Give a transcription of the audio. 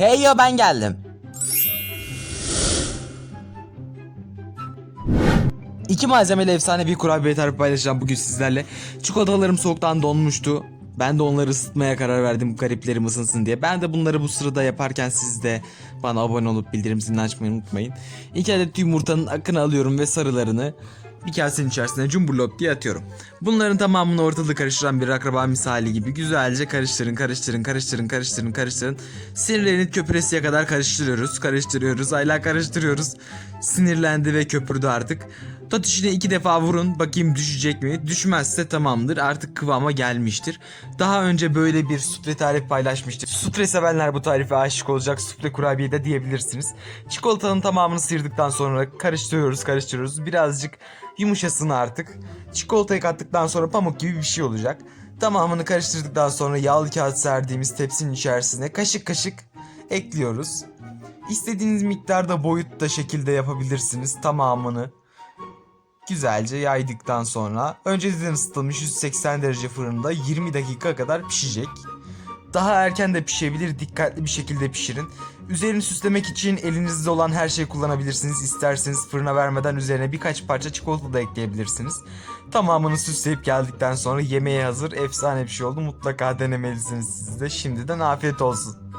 Hey yo ben geldim. İki malzemeli efsane bir kurabiye tarifi paylaşacağım bugün sizlerle. Çikolatalarım soğuktan donmuştu. Ben de onları ısıtmaya karar verdim gariplerim ısınsın diye. Ben de bunları bu sırada yaparken siz de bana abone olup bildirim zilini açmayı unutmayın. İki adet yumurtanın akını alıyorum ve sarılarını bir kasenin içerisine cumburlop diye atıyorum. Bunların tamamını ortalığı karıştıran bir akraba misali gibi güzelce karıştırın, karıştırın, karıştırın, karıştırın, karıştırın. Sinirlerini köpüresiye kadar karıştırıyoruz, karıştırıyoruz, hala karıştırıyoruz. Sinirlendi ve köpürdü artık. Tot içine iki defa vurun, bakayım düşecek mi? Düşmezse tamamdır, artık kıvama gelmiştir. Daha önce böyle bir sufle tarifi paylaşmıştım. Sufle sevenler bu tarife aşık olacak, sufle kurabiye de diyebilirsiniz. Çikolatanın tamamını sıyırdıktan sonra karıştırıyoruz, karıştırıyoruz. Birazcık yumuşasın artık. Çikolatayı kattıktan sonra pamuk gibi bir şey olacak. Tamamını karıştırdıktan sonra yağlı kağıt serdiğimiz tepsinin içerisine kaşık kaşık ekliyoruz. İstediğiniz miktarda boyutta şekilde yapabilirsiniz tamamını. Güzelce yaydıktan sonra önceden ısıtılmış 180 derece fırında 20 dakika kadar pişecek. Daha erken de pişebilir, dikkatli bir şekilde pişirin. Üzerini süslemek için elinizde olan her şeyi kullanabilirsiniz. İsterseniz fırına vermeden üzerine birkaç parça çikolata da ekleyebilirsiniz. Tamamını süsleyip geldikten sonra yemeğe hazır efsane bir şey oldu. Mutlaka denemelisiniz siz de. Şimdiden afiyet olsun.